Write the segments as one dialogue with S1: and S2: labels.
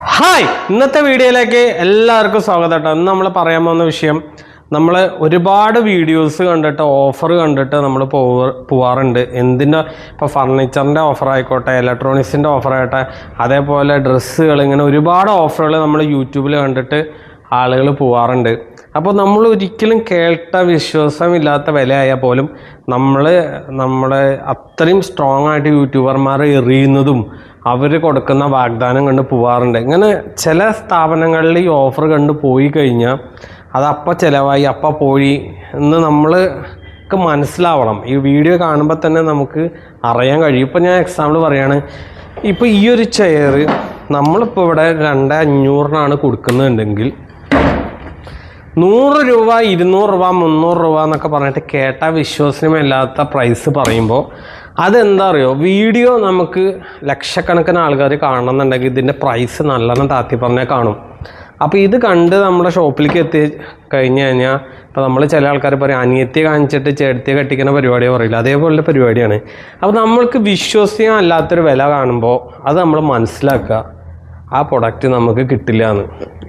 S1: Hi ഇന്നത്തെ വീഡിയോയിലേക്ക് എല്ലാവർക്കും സ്വാഗതം. കേട്ടോ ഇന്ന് നമ്മൾ പറയാൻ പോകുന്ന വിഷയം നമ്മൾ ഒരുപാട് വീഡിയോസ് കണ്ടിട്ട് ഓഫർ കണ്ടിട്ട് നമ്മൾ പോവ പോവാറുണ്ട്. എന്തിന്റെ ഇപ്പോൾ ഫർണിച്ചറിന്റെ ഓഫർ ആയിക്കോട്ടെ ഇലക്ട്രോണിക്സിന്റെ ഓഫർ ആയിട്ടെ അതേപോലെ ഡ്രസ്സുകൾ ഇങ്ങനെ ഒരുപാട് ഓഫറുകൾ നമ്മൾ യൂട്യൂബിൽ കണ്ടിട്ട് ആളുകൾ പോവാറുണ്ട്. അപ്പോൾ നമ്മൾ ഒരിക്കലും കേട്ട വിശ്വാസമില്ലാത്ത വിലയായാൽ പോലും നമ്മൾ നമ്മളെ അത്രയും സ്ട്രോങ് ആയിട്ട് യൂട്യൂബർമാർ എറിയുന്നതും അവർ കൊടുക്കുന്ന വാഗ്ദാനം കണ്ട് പോവാറുണ്ട്. ഇങ്ങനെ ചില സ്ഥാപനങ്ങളിൽ ഈ ഓഫർ കണ്ട് പോയി കഴിഞ്ഞാൽ അത് അപ്പം ചിലവായി അപ്പം പോയി എന്ന് നമ്മൾക്ക് മനസ്സിലാവണം. ഈ വീഡിയോ കാണുമ്പോൾ തന്നെ നമുക്ക് അറിയാൻ കഴിയും. ഇപ്പം ഞാൻ എക്സാമ്പിൾ പറയുകയാണ് ഇപ്പോൾ ഈ ഒരു ചെയർ നമ്മളിപ്പോൾ ഇവിടെ രണ്ട് അഞ്ഞൂറിനാണ് കൊടുക്കുന്നുണ്ടെങ്കിൽ നൂറ് രൂപ ഇരുന്നൂറ് രൂപ മുന്നൂറ് രൂപ എന്നൊക്കെ പറഞ്ഞിട്ട് കേട്ട വിശ്വസനമില്ലാത്ത പ്രൈസ് പറയുമ്പോൾ അതെന്താ അറിയോ വീഡിയോ നമുക്ക് ലക്ഷക്കണക്കിന് ആൾക്കാർ കാണണമെന്നുണ്ടെങ്കിൽ ഇതിന്റെ പ്രൈസ് നല്ലോണം താത്തി പറഞ്ഞാൽ കാണും. അപ്പോൾ ഇത് കണ്ട് നമ്മുടെ ഷോപ്പിലേക്ക് എത്തി കഴിഞ്ഞ് കഴിഞ്ഞാൽ ഇപ്പോൾ നമ്മൾ ചില ആൾക്കാർ പറയും അനിയത്തി കാണിച്ചിട്ട് ചേർത്തി കെട്ടിക്കുന്ന പരിപാടി പറയില്ല അതേപോലെ പരിപാടിയാണ്. അപ്പോൾ നമ്മൾക്ക് വിശ്വസനീയം അല്ലാത്തൊരു വില കാണുമ്പോൾ അത് നമ്മൾ മനസ്സിലാക്കുക ആ പ്രൊഡക്റ്റ് നമുക്ക് കിട്ടില്ല എന്ന്.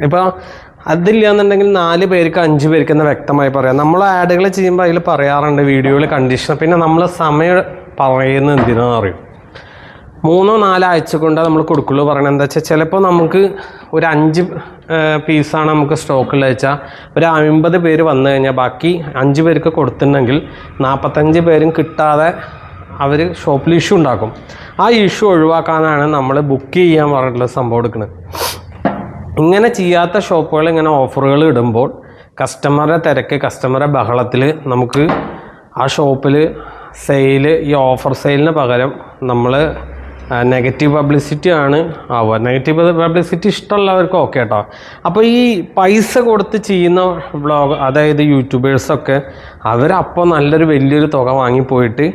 S1: ഇപ്പോൾ അതില്ല എന്നുണ്ടെങ്കിൽ നാല് പേർക്ക് അഞ്ച് പേർക്ക് എന്ന് വ്യക്തമായി പറയാം. നമ്മൾ ആഡുകൾ ചെയ്യുമ്പോൾ അതിൽ പറയാറുണ്ട് വീഡിയോയിൽ കണ്ടീഷൻ പിന്നെ നമ്മൾ സമയം പറയുന്നത് എന്തിനാണെന്ന് അറിയും? മൂന്നോ നാലോ ആഴ്ച കൊണ്ട് നമ്മൾ കൊടുക്കുള്ളൂ. പറയണത് എന്താ വെച്ചാൽ ചിലപ്പോൾ നമുക്ക് ഒരു അഞ്ച് പീസാണ് നമുക്ക് സ്റ്റോക്കുള്ളത് വെച്ചാൽ ഒരു അമ്പത് പേര് വന്നു കഴിഞ്ഞാൽ ബാക്കി അഞ്ച് പേർക്ക് കൊടുത്തിട്ടുണ്ടെങ്കിൽ നാൽപ്പത്തഞ്ച് പേരും കിട്ടാതെ അവർ ഷോപ്പിൽ ഇഷ്യൂ ഉണ്ടാക്കും. ആ ഇഷ്യൂ ഒഴിവാക്കാനാണ് നമ്മൾ ബുക്ക് ചെയ്യാൻ പറഞ്ഞിട്ടുള്ള സംഭവം എടുക്കുന്നത് ഇങ്ങനെ ചെയ്യാത്ത ഷോപ്പുകൾ ഇങ്ങനെ ഓഫറുകൾ ഇടുമ്പോൾ കസ്റ്റമറെ തിരക്ക് കസ്റ്റമറെ ബഹളത്തിൽ നമുക്ക് ആ ഷോപ്പിൽ സെയിൽ ഈ ഓഫർ സെയിലിന് പകരം നമ്മൾ നെഗറ്റീവ് പബ്ലിസിറ്റി ആണ് ആവുക. നെഗറ്റീവ് പബ്ലിസിറ്റി ഇഷ്ടമുള്ളവർക്ക് ഓക്കെ കേട്ടോ അപ്പോൾ ഈ പൈസ കൊടുത്ത് ചെയ്യുന്ന വ്ളോഗ് അതായത് യൂട്യൂബേഴ്സൊക്കെ അവരപ്പോൾ നല്ലൊരു വലിയൊരു തുക വാങ്ങിപ്പോയിട്ട്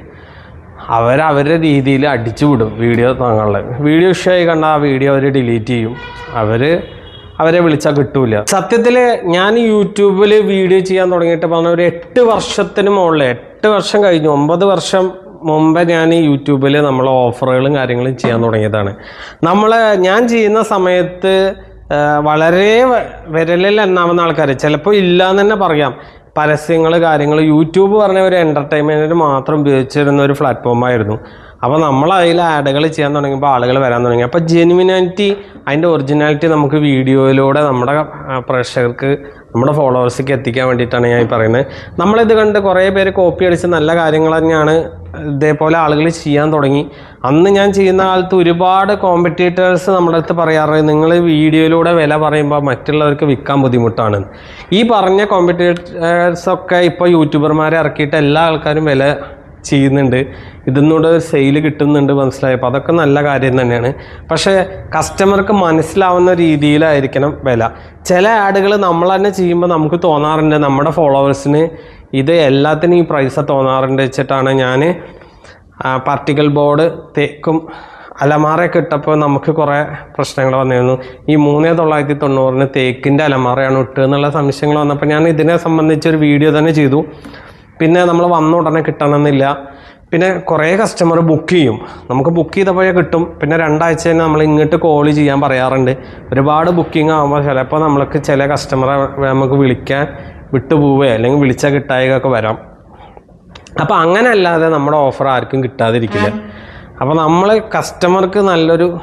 S1: അവരവരുടെ രീതിയിൽ അടിച്ചു വിടും വീഡിയോ താങ്കളുടെ. വീഡിയോ ഇഷ്ടമായി കണ്ടാൽ ആ വീഡിയോ അവർ ഡിലീറ്റ് ചെയ്യും. അവർ അവരെ വിളിച്ചാൽ കിട്ടൂല. സത്യത്തിൽ ഞാൻ യൂട്യൂബിൽ വീഡിയോ ചെയ്യാൻ തുടങ്ങിയിട്ട് പറഞ്ഞ ഒരു എട്ട് വർഷത്തിന് മുകളിൽ എട്ട് വർഷം കഴിഞ്ഞു ഒമ്പത് വർഷം മുമ്പേ ഞാൻ യൂട്യൂബിൽ നമ്മൾ ഓഫറുകളും കാര്യങ്ങളും ചെയ്യാൻ തുടങ്ങിയതാണ്. നമ്മൾ ഞാൻ ചെയ്യുന്ന സമയത്ത് വളരെ വിരലിൽ എണ്ണാവുന്ന ആൾക്കാർ ചിലപ്പോൾ ഇല്ലാന്ന് തന്നെ പറയാം. പരസ്യങ്ങൾ കാര്യങ്ങൾ യൂട്യൂബ് പറഞ്ഞ ഒരു എന്റർടൈൻമെന്റിന് മാത്രം ഉപയോഗിച്ചിരുന്ന ഒരു പ്ലാറ്റ്ഫോമായിരുന്നു അപ്പോൾ നമ്മൾ അതിൽ ആഡുകൾ ചെയ്യാൻ തുടങ്ങിയപ്പോൾ ആളുകൾ വരാൻ തുടങ്ങി. അപ്പോൾ ജെനുവിനാലിറ്റി അതിന്റെ ഒറിജിനാലിറ്റി നമുക്ക് വീഡിയോയിലൂടെ നമ്മുടെ പ്രേക്ഷകർക്ക് നമ്മുടെ ഫോളോവേഴ്സിക്ക് എത്തിക്കാൻ വേണ്ടിയിട്ടാണ് ഞാൻ പറയുന്നത്. നമ്മളിത് കണ്ട് കുറേ പേര് കോപ്പി അടിച്ച് നല്ല കാര്യങ്ങൾ തന്നെയാണ് ഇതേപോലെ ആളുകൾ ചെയ്യാൻ തുടങ്ങി. അന്ന് ഞാൻ ചെയ്യുന്ന കാലത്ത് ഒരുപാട് കോമ്പറ്റീറ്റേഴ്സ് നമ്മുടെ അടുത്ത് പറയാറ് നിങ്ങൾ വീഡിയോയിലൂടെ വില പറയുമ്പോൾ മറ്റുള്ളവർക്ക് വിൽക്കാൻ ബുദ്ധിമുട്ടാണ്. ഈ പറഞ്ഞ കോമ്പറ്റീറ്റേഴ്സൊക്കെ ഇപ്പോൾ യൂട്യൂബർമാരെ ഇറക്കിയിട്ട് എല്ലാ ആൾക്കാരും വില ചെയ്യുന്നുണ്ട്. ഇതിനോട് സെയിൽ കിട്ടുന്നുണ്ട് മനസ്സിലായപ്പോൾ അതൊക്കെ നല്ല കാര്യം തന്നെയാണ്. പക്ഷേ കസ്റ്റമർക്ക് മനസ്സിലാവുന്ന രീതിയിലായിരിക്കണം വില. ചില ആഡുകൾ നമ്മൾ തന്നെ ചെയ്യുമ്പോൾ നമുക്ക് തോന്നാറുണ്ട്. നമ്മുടെ ഫോളോവേഴ്സിന് ഇത് എല്ലാത്തിനും ഈ പ്രൈസ തോന്നാറുണ്ട് വെച്ചിട്ടാണ് ഞാൻ പാർട്ടിക്കൽ ബോർഡ് തേക്കും അലമാറയൊക്കെ ഇട്ടപ്പോൾ നമുക്ക് കുറേ പ്രശ്നങ്ങൾ വന്നിരുന്നു. ഈ മൂന്ന് തൊള്ളായിരത്തി തൊണ്ണൂറിന് തേക്കിന്റെ അലമാറയാണ് ഇട്ടുക എന്നുള്ള സംശയങ്ങൾ വന്നപ്പോൾ ഞാൻ ഇതിനെ സംബന്ധിച്ചൊരു വീഡിയോ തന്നെ ചെയ്തു. പിന്നെ നമ്മൾ വന്ന ഉടനെ കിട്ടണമെന്നില്ല. പിന്നെ കുറേ കസ്റ്റമർ ബുക്ക് ചെയ്യും. നമുക്ക് ബുക്ക് ചെയ്തപ്പോഴേ കിട്ടും. പിന്നെ രണ്ടാഴ്ച തന്നെ നമ്മൾ ഇങ്ങോട്ട് കോൾ ചെയ്യാൻ പറയാറുണ്ട്. ഒരുപാട് ബുക്കിംഗ് ആകുമ്പോൾ ചിലപ്പോൾ നമ്മൾക്ക് ചില കസ്റ്റമറെ നമുക്ക് വിളിക്കാൻ വിട്ടുപോവുകയോ അല്ലെങ്കിൽ വിളിച്ചാൽ കിട്ടായകൊക്കെ വരാം. അപ്പോൾ അങ്ങനെ അല്ലാതെ നമ്മുടെ ഓഫർ ആർക്കും കിട്ടാതിരിക്കില്ല. അപ്പോൾ നമ്മൾ കസ്റ്റമർക്ക് നല്ലൊരു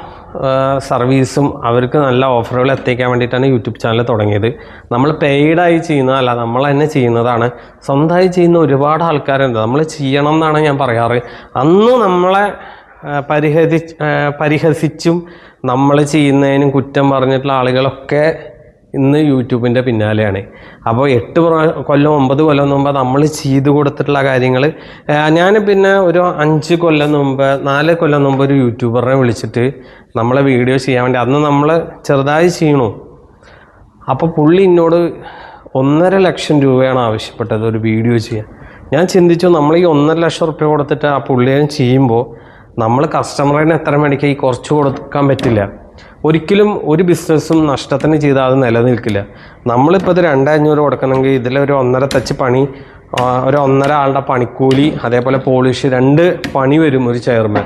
S1: സർവീസും അവർക്ക് നല്ല ഓഫറുകൾ എത്തിക്കാൻ വേണ്ടിയിട്ടാണ് യൂട്യൂബ് ചാനൽ തുടങ്ങിയത്. നമ്മൾ പെയ്ഡായി ചെയ്യുന്നതല്ല നമ്മൾ തന്നെ ചെയ്യുന്നതാണ്. സ്വന്തമായി ചെയ്യുന്ന ഒരുപാട് ആൾക്കാരുണ്ട്. നമ്മൾ ചെയ്യണം എന്നാണ് ഞാൻ പറയാറ്. അന്ന് നമ്മളെ പരിഹരി പരിഹസിച്ചും നമ്മൾ ചെയ്യുന്നതിനും കുറ്റം പറഞ്ഞിട്ടുള്ള ആളുകളൊക്കെ ഇന്ന് യൂട്യൂബിന്റെ പിന്നാലെയാണ്. അപ്പോൾ എട്ട് കൊല്ലം ഒമ്പത് കൊല്ലം മുമ്പ് നമ്മൾ ചെയ്തു കൊടുത്തിട്ടുള്ള കാര്യങ്ങൾ ഞാൻ പിന്നെ ഒരു അഞ്ച് കൊല്ലം മുമ്പ് നാല് കൊല്ലം മുമ്പ് ഒരു യൂട്യൂബറിനെ വിളിച്ചിട്ട് നമ്മളെ വീഡിയോ ചെയ്യാൻ വേണ്ടി അന്ന് നമ്മൾ ചെറുതായി ചെയ്യണു അപ്പോൾ പുള്ളി എന്നോട് ഒന്നര ലക്ഷം രൂപയാണ് ആവശ്യപ്പെട്ടത് ഒരു വീഡിയോ ചെയ്യാൻ. ഞാൻ ചിന്തിച്ചു നമ്മൾ ഈ ഒന്നര ലക്ഷം റുപ്യ കൊടുത്തിട്ട് ആ പുള്ളിയെ ചെയ്യുമ്പോൾ നമ്മൾ കസ്റ്റമറിന് എത്ര മേടിക്കുക ഈ കുറച്ച് കൊടുക്കാൻ പറ്റില്ല. ഒരിക്കലും ഒരു ബിസിനസ്സും നഷ്ടത്തിന് ചെയ്താൽ അത് നിലനിൽക്കില്ല. നമ്മളിപ്പോൾ ഇത് രണ്ടഞ്ഞൂറ് കൊടുക്കണമെങ്കിൽ ഇതിലൊരു ഒന്നര തച്ച് പണി ഒരു ഒന്നര ആളുടെ പണിക്കൂലി അതേപോലെ പോളിഷ് രണ്ട് പണി വരും ഒരു ചെയർമാൻ.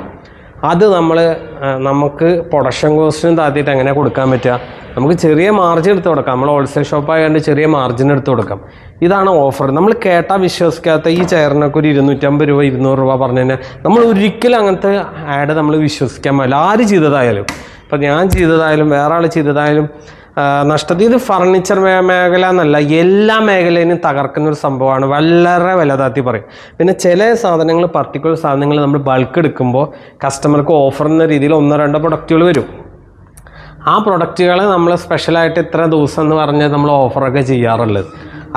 S1: അത് നമ്മൾ നമുക്ക് പ്രൊഡക്ഷൻ കോസ്റ്റിനും താത്തിയിട്ട് എങ്ങനെ കൊടുക്കാൻ പറ്റുക? നമുക്ക് ചെറിയ മാർജിൻ എടുത്ത് കൊടുക്കാം. നമ്മൾ ഹോൾസെയിൽ ഷോപ്പായതുകൊണ്ട് ചെറിയ മാർജിൻ എടുത്ത് കൊടുക്കാം. ഇതാണ് ഓഫർ നമ്മൾ കേട്ടാൽ വിശ്വസിക്കാത്ത ഈ ചെയറിനൊക്കെ ഒരു ഇരുന്നൂറ്റമ്പത് രൂപ ഇരുന്നൂറ് രൂപ പറഞ്ഞു കഴിഞ്ഞാൽ നമ്മൾ ഒരിക്കലും അങ്ങനത്തെ ആഡ് നമ്മൾ വിശ്വസിക്കാൻ പാടില്ല. ആര് ചെയ്തതായാലും. ഇപ്പം ഞാൻ ചെയ്തതായാലും വേറെ ആൾ ചെയ്തതായാലും നഷ്ടത്തിൽ ഇത് ഫർണിച്ചർ മേഖല എന്നല്ല എല്ലാ മേഖലയിലും തകർക്കുന്ന ഒരു സംഭവമാണ്. വളരെ വിലതാത്തി പറയും. പിന്നെ ചില സാധനങ്ങൾ പർട്ടിക്കുലർ സാധനങ്ങൾ നമ്മൾ ബൾക്ക് എടുക്കുമ്പോൾ കസ്റ്റമർക്ക് ഓഫർ എന്ന രീതിയിൽ ഒന്നോ രണ്ടോ പ്രൊഡക്റ്റുകൾ വരും. ആ പ്രൊഡക്റ്റുകൾ നമ്മൾ സ്പെഷ്യലായിട്ട് ഇത്ര ദിവസം എന്ന് പറഞ്ഞ് നമ്മൾ ഓഫറൊക്കെ ചെയ്യാറുള്ളത്.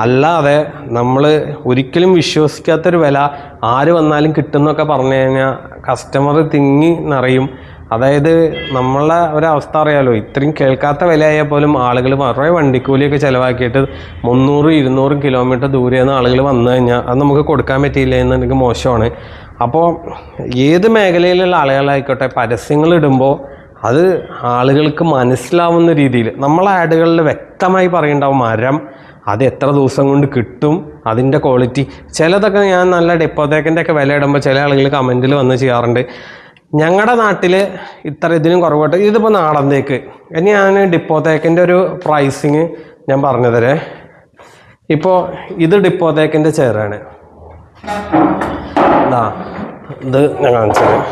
S1: അല്ലാതെ നമ്മൾ ഒരിക്കലും വിശ്വസിക്കാത്തൊരു വില ആര് വന്നാലും കിട്ടുന്നൊക്കെ പറഞ്ഞു കഴിഞ്ഞാൽ കസ്റ്റമർ തിങ്ങി നിറയും. അതായത് നമ്മളെ ഒരവസ്ഥ അറിയാലോ ഇത്രയും കേൾക്കാത്ത വിലയായാൽ പോലും ആളുകൾ കുറേ വണ്ടിക്കൂലിയൊക്കെ ചിലവാക്കിയിട്ട് മുന്നൂറ് ഇരുന്നൂറ് കിലോമീറ്റർ ദൂരെ നിന്ന് ആളുകൾ വന്നു കഴിഞ്ഞാൽ അത് നമുക്ക് കൊടുക്കാൻ പറ്റിയില്ല എന്നുണ്ടെങ്കിൽ മോശമാണ്. അപ്പോൾ ഏത് മേഖലയിലുള്ള ആളുകളായിക്കോട്ടെ പരസ്യങ്ങൾ ഇടുമ്പോൾ അത് ആളുകൾക്ക് മനസ്സിലാവുന്ന രീതിയിൽ നമ്മളെ ആഡുകളിൽ വ്യക്തമായി പറയുണ്ടാവും മരം അത് എത്ര ദിവസം കൊണ്ട് കിട്ടും അതിന്റെ ക്വാളിറ്റി. ചിലതൊക്കെ ഞാൻ നല്ല ഡെപ്പോതേക്കിന്റെ ഒക്കെ വില ഇടുമ്പോൾ ചില ആളുകൾ കമന്റിൽ വന്ന് ചെയ്യാറുണ്ട്. ഞങ്ങളുടെ നാട്ടിൽ ഇത്ര ഇതിനും കുറവായിട്ട് ഇതിപ്പോൾ നാടൻ തേക്ക് ഇനി ഞാൻ ഡിപ്പോ തേക്കിന്റെ ഒരു പ്രൈസിങ് ഞാൻ പറഞ്ഞു തരേ. ഇപ്പോൾ ഇത് ഡിപ്പോ തേക്കിന്റെ ചെയറാണ്. ഇതാ ഇത് ഞാൻ കാണിച്ചു തരാം.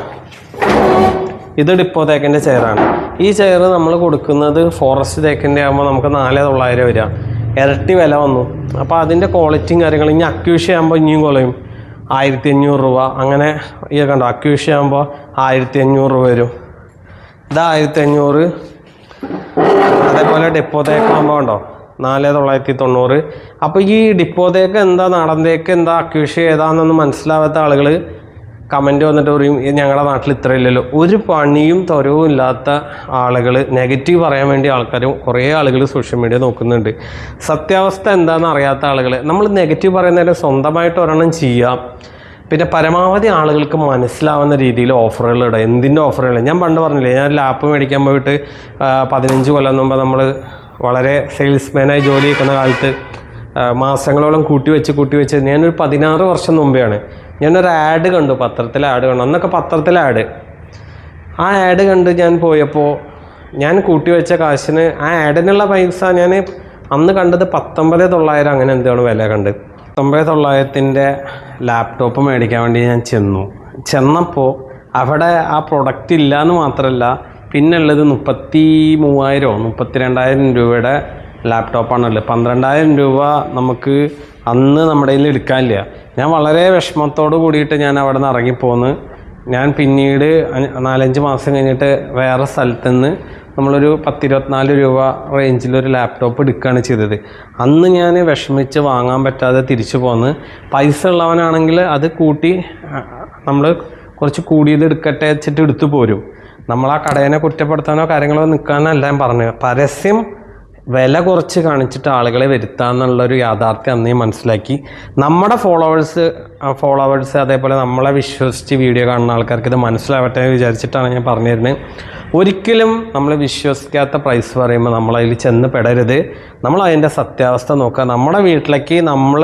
S1: ഇത് ഡിപ്പോ തേക്കിന്റെ ചെയറാണ്. ഈ ചെയർ നമ്മൾ കൊടുക്കുന്നത് ഫോറസ്റ്റ് തേക്കിന്റെ ആകുമ്പോൾ നമുക്ക് നാല് തൊള്ളായിരം വരിക. ഇരട്ടി വില വന്നു. അപ്പോൾ അതിന്റെ ക്വാളിറ്റിയും കാര്യങ്ങളും ഇനി അക്യൂഷ് ആകുമ്പോൾ ഇനിയും കുറയും ആയിരത്തി അഞ്ഞൂറ് രൂപ. അങ്ങനെ ഈ കണ്ടോ അക്യൂഷ ആകുമ്പോൾ ആയിരത്തി അഞ്ഞൂറ് രൂപ വരും. ഇതാ ആയിരത്തി അഞ്ഞൂറ് അതേപോലെ ഡിപ്പോ തേക്ക് ആകുമ്പോൾ ഉണ്ടോ നാല് തൊള്ളായിരത്തി തൊണ്ണൂറ്. അപ്പോൾ ഈ ഡിപ്പോ തേക്ക് എന്താ നാടൻ എന്താ അക്യൂഷ ഏതാണെന്നൊന്നും മനസ്സിലാവാത്ത ആളുകൾ കമന്റ് വന്നിട്ട് പറയും ഞങ്ങളുടെ നാട്ടിൽ ഇത്ര ഇല്ലല്ലോ. ഒരു പണിയും തൊരവും ഇല്ലാത്ത ആളുകൾ നെഗറ്റീവ് പറയാൻ വേണ്ടി ആൾക്കാരും കുറേ ആളുകൾ സോഷ്യൽ മീഡിയ നോക്കുന്നുണ്ട്. സത്യാവസ്ഥ എന്താണെന്ന് അറിയാത്ത ആളുകൾ നമ്മൾ നെഗറ്റീവ് പറയുന്നതിന് സ്വന്തമായിട്ട് ഒരെണ്ണം ചെയ്യാം. പിന്നെ പരമാവധി ആളുകൾക്ക് മനസ്സിലാവുന്ന രീതിയിൽ ഓഫറുകൾ ഇടുക എന്തിന്റെ ഓഫറുകൾ ഞാൻ പണ്ട് പറഞ്ഞില്ലേ ഞാൻ ലാപ്പ് മേടിക്കാൻ പോയിട്ട് പതിനഞ്ച് കൊല്ലം മുമ്പ് നമ്മൾ വളരെ സെയിൽസ്മാനായി ജോലി ചെയ്യുന്ന കാലത്ത് മാസങ്ങളോളം കൂട്ടി വെച്ച് കൂട്ടി വെച്ച് ഞാനൊരു പതിനാറ് വർഷം മുമ്പെയാണ് ഞാനൊരു ആഡ് കണ്ടു പത്രത്തിൽ ആഡ് കണ്ടു. അന്നൊക്കെ പത്രത്തിൽ ആഡ് ആ ആഡ് കണ്ട് ഞാൻ പോയപ്പോൾ ഞാൻ കൂട്ടി വെച്ച കാശിന് ആ ആഡിനുള്ള പൈസ ഞാൻ അന്ന് കണ്ടത് പത്തൊമ്പത് തൊള്ളായിരം അങ്ങനെ എന്താണ് വില കണ്ട്. പത്തൊമ്പത് തൊള്ളായിരത്തിന്റെ ലാപ്ടോപ്പ് മേടിക്കാൻ വേണ്ടി ഞാൻ ചെന്നു. ചെന്നപ്പോൾ അവിടെ ആ പ്രൊഡക്റ്റ് ഇല്ല എന്ന് മാത്രമല്ല പിന്നെ ഉള്ളത് മുപ്പത്തി മൂവായിരമോ മുപ്പത്തി രണ്ടായിരം രൂപയുടെ ലാപ്ടോപ്പാണുള്ളത് പന്ത്രണ്ടായിരം രൂപ നമുക്ക് അന്ന് നമ്മുടെ കയ്യിൽ എടുക്കാനില്ല. ഞാൻ വളരെ വിഷമത്തോട് കൂടിയിട്ട് ഞാൻ അവിടെ നിന്ന് ഇറങ്ങിപ്പോന്ന്. ഞാൻ പിന്നീട് നാലഞ്ച് മാസം കഴിഞ്ഞിട്ട് വേറെ സ്ഥലത്ത് നിന്ന് നമ്മളൊരു പത്തിരുപത്തിനാല് രൂപ റേഞ്ചിലൊരു ലാപ്ടോപ്പ് എടുക്കുകയാണ് ചെയ്തത്. അന്ന് ഞാൻ വിഷമിച്ച് വാങ്ങാൻ പറ്റാതെ തിരിച്ചു പോന്ന്. പൈസ ഉള്ളവനാണെങ്കിൽ അത് കൂട്ടി നമ്മൾ കുറച്ച് കൂടിയത് എടുക്കട്ടെ വെച്ചിട്ട് എടുത്തു പോരും. നമ്മൾ ആ കടേനെ കുറ്റപ്പെടുത്താനോ കാര്യങ്ങളോ നിൽക്കാനോ അല്ല ഞാൻ പറഞ്ഞത്. പരസ്യം വില കുറച്ച് കാണിച്ചിട്ട് ആളുകളെ വരുത്താന്നുള്ളൊരു യാഥാർത്ഥ്യം അന്നേ മനസ്സിലാക്കി. നമ്മുടെ ഫോളോവേഴ്സ് ഫോളോവേഴ്സ് അതേപോലെ നമ്മളെ വിശ്വസിച്ച് വീഡിയോ കാണുന്ന ആൾക്കാർക്ക് ഇത് മനസ്സിലാവട്ടെ എന്ന് വിചാരിച്ചിട്ടാണ് ഞാൻ പറഞ്ഞു തരുന്നത് ഒരിക്കലും നമ്മൾ വിശ്വസിക്കാത്ത പ്രൈസ് പറയുമ്പോൾ നമ്മളതിൽ ചെന്ന് പെടരുത്. നമ്മൾ അതിന്റെ സത്യാവസ്ഥ നോക്കുക. നമ്മുടെ വീട്ടിലേക്ക് നമ്മൾ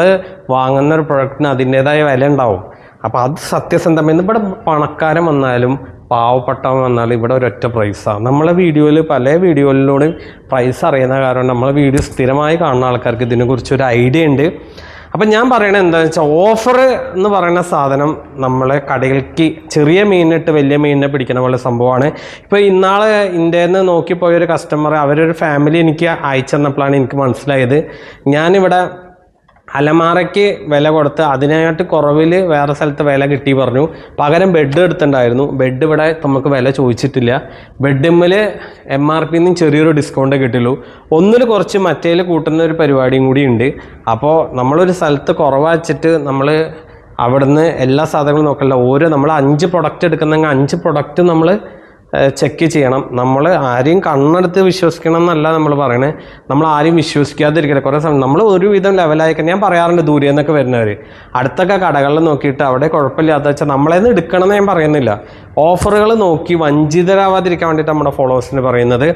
S1: വാങ്ങുന്ന ഒരു പ്രൊഡക്റ്റിന് അതിന്റേതായ വില ഉണ്ടാവും. അപ്പോൾ അത് സത്യസന്ധം ഇന്നിപ്പോൾ പണക്കാരൻ വന്നാലും പാവപ്പെട്ടവൻ വന്നാൽ ഇവിടെ ഒരൊറ്റ പ്രൈസാണ് നമ്മളെ വീഡിയോയിൽ പല വീഡിയോയിലൂടെ പ്രൈസ് അറിയുന്ന കാരണം നമ്മളെ വീഡിയോ സ്ഥിരമായി കാണുന്ന ആൾക്കാർക്ക് ഇതിനെക്കുറിച്ച് ഒരു ഐഡിയ ഉണ്ട്. അപ്പം ഞാൻ പറയണത് എന്താണെന്ന് വെച്ചാൽ ഓഫർ എന്ന് പറയുന്ന സാധനം നമ്മളെ കടയിലേക്ക് ചെറിയ മീനിട്ട് വലിയ മീനിനെ പിടിക്കുന്ന പോലെ സംഭവമാണ്. ഇപ്പോൾ ഇന്നാളെ ഇന്ത്യയിൽ നിന്ന് നോക്കിപ്പോയൊരു കസ്റ്റമർ അവരൊരു ഫാമിലി എനിക്ക് അയച്ചു തന്നപ്പോഴാണ് എനിക്ക് മനസ്സിലായത്. ഞാനിവിടെ അലമാറയ്ക്ക് വില കൊടുത്ത് അതിനായിട്ട് കുറവിൽ വേറെ സ്ഥലത്ത് വില കിട്ടി പറഞ്ഞു. പകരം ബെഡ് എടുത്തിട്ടുണ്ടായിരുന്നു. ബെഡ് ഇവിടെ നമുക്ക് വില ചോദിച്ചിട്ടില്ല. ബെഡിമ്മിൽ എം ആർ പിന്ന് ചെറിയൊരു ഡിസ്കൗണ്ട് കിട്ടുള്ളൂ ഒന്നിൽ കുറച്ച് മറ്റേൽ കൂട്ടുന്ന ഒരു പരിപാടിയും കൂടി ഉണ്ട്. അപ്പോൾ നമ്മളൊരു സ്ഥലത്ത് കുറവാച്ചിട്ട് നമ്മൾ അവിടുന്ന് എല്ലാ സാധനങ്ങളും നോക്കല്ല ഓരോ നമ്മൾ അഞ്ച് പ്രൊഡക്റ്റ് എടുക്കുന്നെങ്കിൽ അഞ്ച് പ്രൊഡക്റ്റ് നമ്മൾ ചെക്ക് ചെയ്യണം. നമ്മൾ ആരെയും കണ്ണെടുത്ത് വിശ്വസിക്കണം എന്നല്ല നമ്മൾ പറയണേ. നമ്മൾ ആരെയും വിശ്വസിക്കാതിരിക്കണം കുറേ സമയം നമ്മൾ ഒരുവിധം ലെവലായി ഞാൻ പറയാറുണ്ട് ദൂരെ നിന്നൊക്കെ വരുന്നവർ അടുത്തൊക്കെ കടകളിൽ നോക്കിയിട്ട് അവിടെ കുഴപ്പമില്ലാത്ത വെച്ചാൽ നമ്മളേന്ന് എടുക്കണം എന്ന് ഞാൻ പറയുന്നില്ല. ഓഫറുകൾ നോക്കി വഞ്ചിതരാവാതിരിക്കാൻ വേണ്ടിയിട്ട് നമ്മുടെ ഫോളോവേഴ്സിന് പറയുന്നത്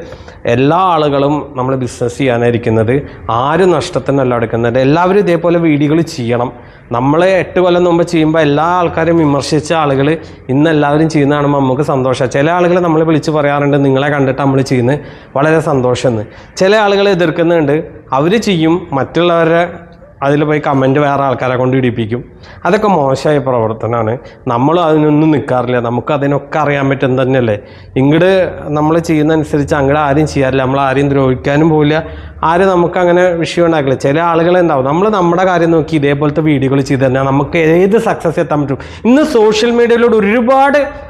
S1: എല്ലാ ആളുകളും നമ്മൾ ബിസിനസ് ചെയ്യാനായിരിക്കുന്നത് ആരും നഷ്ടത്തിനല്ല എടുക്കുന്നത്. എല്ലാവരും ഇതേപോലെ വീഡിയോകൾ ചെയ്യണം. നമ്മൾ എട്ട് കൊല്ലം മുമ്പ് ചെയ്യുമ്പോൾ എല്ലാ ആൾക്കാരും വിമർശിച്ച ആളുകൾ ഇന്ന് എല്ലാവരും ചെയ്യുന്ന നമുക്ക് സന്തോഷമാണ് ചില ആളുകൾ നമ്മൾ വിളിച്ച് പറയാറുണ്ട് നിങ്ങളെ കണ്ടിട്ട് നമ്മൾ ചെയ്യുന്നത്? വളരെ സന്തോഷമെന്ന് ചില ആളുകൾ എതിർക്കുന്നുണ്ട്. അവർ ചെയ്യും മറ്റുള്ളവരെ അതിൽ പോയി കമന്റ് വേറെ ആൾക്കാരെ കൊണ്ട് ഇടിപ്പിക്കും. അതൊക്കെ മോശമായ പ്രവർത്തനമാണ്. നമ്മൾ അതിനൊന്നും നിൽക്കാറില്ല നമുക്ക് അതിനൊക്കെ അറിയാൻ പറ്റും തന്നെയല്ലേ. ഇങ്ങോട്ട് നമ്മൾ ചെയ്യുന്ന അനുസരിച്ച് അങ്ങോട്ട് ആരും ചെയ്യാറില്ല. നമ്മൾ ആരെയും ദ്രോഹിക്കാനും പോവില്ല. ആരും നമുക്ക് അങ്ങനെ വിഷയം ഉണ്ടാക്കില്ല. ചില ആളുകൾ ഉണ്ടാവും. നമ്മൾ നമ്മുടെ കാര്യം നോക്കി ഇതേപോലത്തെ വീഡിയോകൾ ചെയ്ത് തന്നെ നമുക്ക് ഏത് സക്സസ് എത്താൻ പറ്റും? ഇന്ന് സോഷ്യൽ മീഡിയയിലൂടെ ഒരുപാട്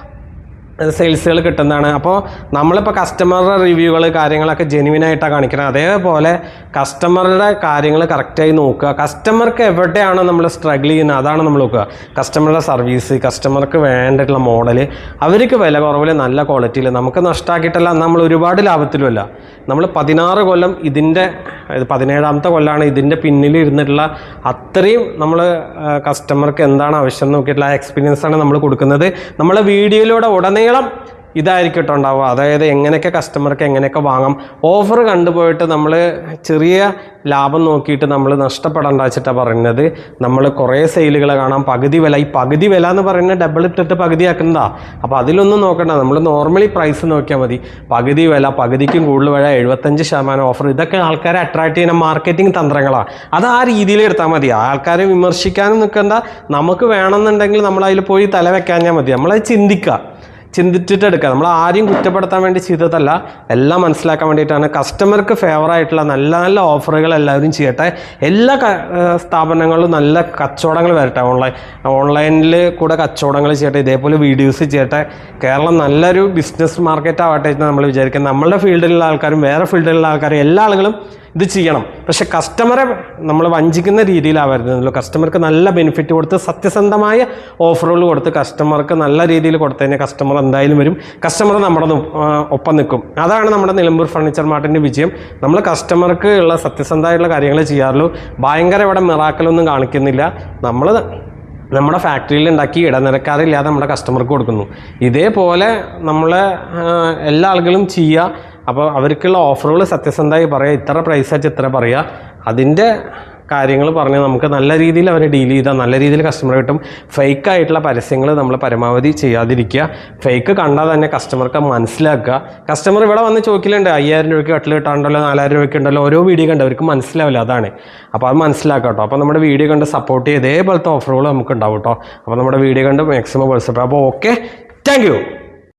S1: സെയിൽസുകൾ കിട്ടുന്നതാണ്. അപ്പോൾ നമ്മളിപ്പോൾ കസ്റ്റമറുടെ റിവ്യൂകൾ കാര്യങ്ങളൊക്കെ ജെനുവിൻ ആയിട്ടാണ് കാണിക്കുന്നത് അതേപോലെ കസ്റ്റമറുടെ കാര്യങ്ങൾ കറക്റ്റായി നോക്കുക. കസ്റ്റമർക്ക് എവിടെയാണ് നമ്മൾ സ്ട്രഗിൾ ചെയ്യുന്നത്? അതാണ് നമ്മൾ നോക്കുക. കസ്റ്റമറുടെ സർവീസ് കസ്റ്റമർക്ക് വേണ്ടിയിട്ടുള്ള മോഡൽ അവർക്ക് വില കുറവിൽ നല്ല ക്വാളിറ്റിയിൽ നമുക്ക് നഷ്ടമാക്കിയിട്ടല്ല നമ്മൾ ഒരുപാട് ലാഭത്തിലുമല്ല. നമ്മൾ പതിനാറ് കൊല്ലം ഇതിന്റെ ഇത് പതിനേഴാമത്തെ കൊല്ലമാണ് ഇതിന്റെ പിന്നിൽ ഇരുന്നിട്ടുള്ള അത്രയും നമ്മൾ കസ്റ്റമർക്ക് എന്താണ് ആവശ്യം നോക്കിയിട്ടുള്ള എക്സ്പീരിയൻസ് ആണ് നമ്മൾ കൊടുക്കുന്നത്. നമ്മളെ വീഡിയോയിലൂടെ ഉടനീളം ഇതായിരിക്കും ഉണ്ടാവുക അതായത് എങ്ങനെയൊക്കെ കസ്റ്റമർക്ക് എങ്ങനെയൊക്കെ വാങ്ങാം. ഓഫർ കണ്ടുപോയിട്ട് നമ്മൾ ചെറിയ ലാഭം നോക്കിയിട്ട് നമ്മൾ നഷ്ടപ്പെടേണ്ട വെച്ചിട്ടാണ് പറയുന്നത്. നമ്മൾ കുറേ സെയിലുകൾ കാണാം. പകുതി വില. ഈ പകുതി വില എന്ന് പറയുന്നത് ഡബിൾ ഇട്ടിട്ട് പകുതിയാക്കുന്നതാ. അപ്പോൾ അതിലൊന്നും നോക്കണ്ട. നമ്മൾ നോർമലി പ്രൈസ് നോക്കിയാൽ മതി. പകുതി വില പകുതിക്കും കൂടുതൽ വില എഴുപത്തഞ്ച് ശതമാനം ഓഫർ ഇതൊക്കെ ആൾക്കാരെ അട്രാക്ട് ചെയ്യുന്ന മാർക്കറ്റിംഗ് തന്ത്രങ്ങളാണ് അത് ആ രീതിയിൽ എടുത്താൽ മതി. ആൾക്കാരെ വിമർശിക്കാനും നിൽക്കണ്ട നമുക്ക് വേണമെന്നുണ്ടെങ്കിൽ നമ്മൾ അതിൽ പോയി തല വെക്കാഞ്ഞാൽ മതി. നമ്മളത് ചിന്തിക്കുക ചിന്തിച്ചിട്ട് എടുക്കുക നമ്മൾ ആരെയും കുറ്റപ്പെടുത്താൻ വേണ്ടി ചെയ്തതല്ല എല്ലാം മനസ്സിലാക്കാൻ വേണ്ടിയിട്ടാണ്. കസ്റ്റമർക്ക് ഫേവർ ആയിട്ടുള്ള നല്ല നല്ല ഓഫറുകൾ എല്ലാവരും ചെയ്യട്ടെ. എല്ലാ സ്ഥാപനങ്ങളും നല്ല കച്ചവടങ്ങൾ വരട്ടെ. ഓൺലൈൻ ഓൺലൈനിൽ കൂടെ കച്ചവടങ്ങൾ ചെയ്യട്ടെ ഇതേപോലെ വീഡിയോസ് ചെയ്യട്ടെ. കേരളം നല്ലൊരു ബിസിനസ് മാർക്കറ്റ് ആവട്ടെ എന്ന് നമ്മൾ വിചാരിക്കുന്നത് നമ്മളുടെ ഫീൽഡിലുള്ള ആൾക്കാരും വേറെ ഫീൽഡിലുള്ള ആൾക്കാരും എല്ലാ ആളുകളും ഇത് ചെയ്യണം. പക്ഷെ കസ്റ്റമറെ നമ്മൾ വഞ്ചിക്കുന്ന രീതിയിലാവരുതല്ലോ കസ്റ്റമർക്ക് നല്ല ബെനിഫിറ്റ് കൊടുത്ത് സത്യസന്ധമായ ഓഫറുകൾ കൊടുത്ത് കസ്റ്റമർക്ക് നല്ല രീതിയിൽ കൊടുത്തു കഴിഞ്ഞാൽ കസ്റ്റമർ എന്തായാലും വരും. കസ്റ്റമർ നമ്മുടെ ഒപ്പം നിൽക്കും. അതാണ് നമ്മുടെ നിലമ്പൂർ ഫർണിച്ചർ മാർട്ടിന്റെ വിജയം. നമ്മൾ കസ്റ്റമർക്ക് ഉള്ള സത്യസന്ധമായിട്ടുള്ള കാര്യങ്ങൾ ചെയ്യാറുള്ളൂ. ഭയങ്കര ഇവിടെ മിറാക്കലൊന്നും കാണിക്കുന്നില്ല. നമ്മൾ നമ്മുടെ ഫാക്ടറിയിൽ ഉണ്ടാക്കി ഇടനിലക്കാരില്ലാതെ നമ്മുടെ കസ്റ്റമർക്ക് കൊടുക്കുന്നു. ഇതേപോലെ നമ്മളെ എല്ലാ ആളുകളും ചെയ്യുക. അപ്പോൾ അവർക്കുള്ള ഓഫറുകൾ സത്യസന്ധമായി പറയുക ഇത്ര പ്രൈസ് വെച്ച് ഇത്ര പറയുക അതിന്റെ കാര്യങ്ങൾ പറഞ്ഞ് നമുക്ക് നല്ല രീതിയിൽ അവരെ ഡീൽ ചെയ്താൽ നല്ല രീതിയിൽ കസ്റ്റമർ കിട്ടും. ഫേക്ക് ആയിട്ടുള്ള പരസ്യങ്ങൾ നമ്മൾ പരമാവധി ചെയ്യാതിരിക്കുക. ഫേക്ക് കണ്ടാൽ തന്നെ കസ്റ്റമർക്ക് മനസ്സിലാക്കുക. കസ്റ്റമർ ഇവിടെ വന്ന് ചോദിക്കലുണ്ട് അയ്യായിരം രൂപയ്ക്ക് കട്ടിൽ കിട്ടാണ്ടല്ലോ നാലായിരം രൂപയ്ക്ക് ഉണ്ടല്ലോ ഓരോ വീഡിയോ കണ്ട് അവർക്ക് മനസ്സിലാവില്ല അതാണ്. അപ്പോൾ അത് മനസ്സിലാക്കാം കേട്ടോ. അപ്പോൾ നമ്മുടെ വീഡിയോ കണ്ട് സപ്പോർട്ട് ചെയ്ത് ഇതേപോലത്തെ ഓഫറുകൾ നമുക്ക് ഉണ്ടാവും കേട്ടോ. അപ്പോൾ നമ്മുടെ വീഡിയോ കണ്ട് മാക്സിമം പൈസ അപ്പോൾ ഓക്കെ താങ്ക്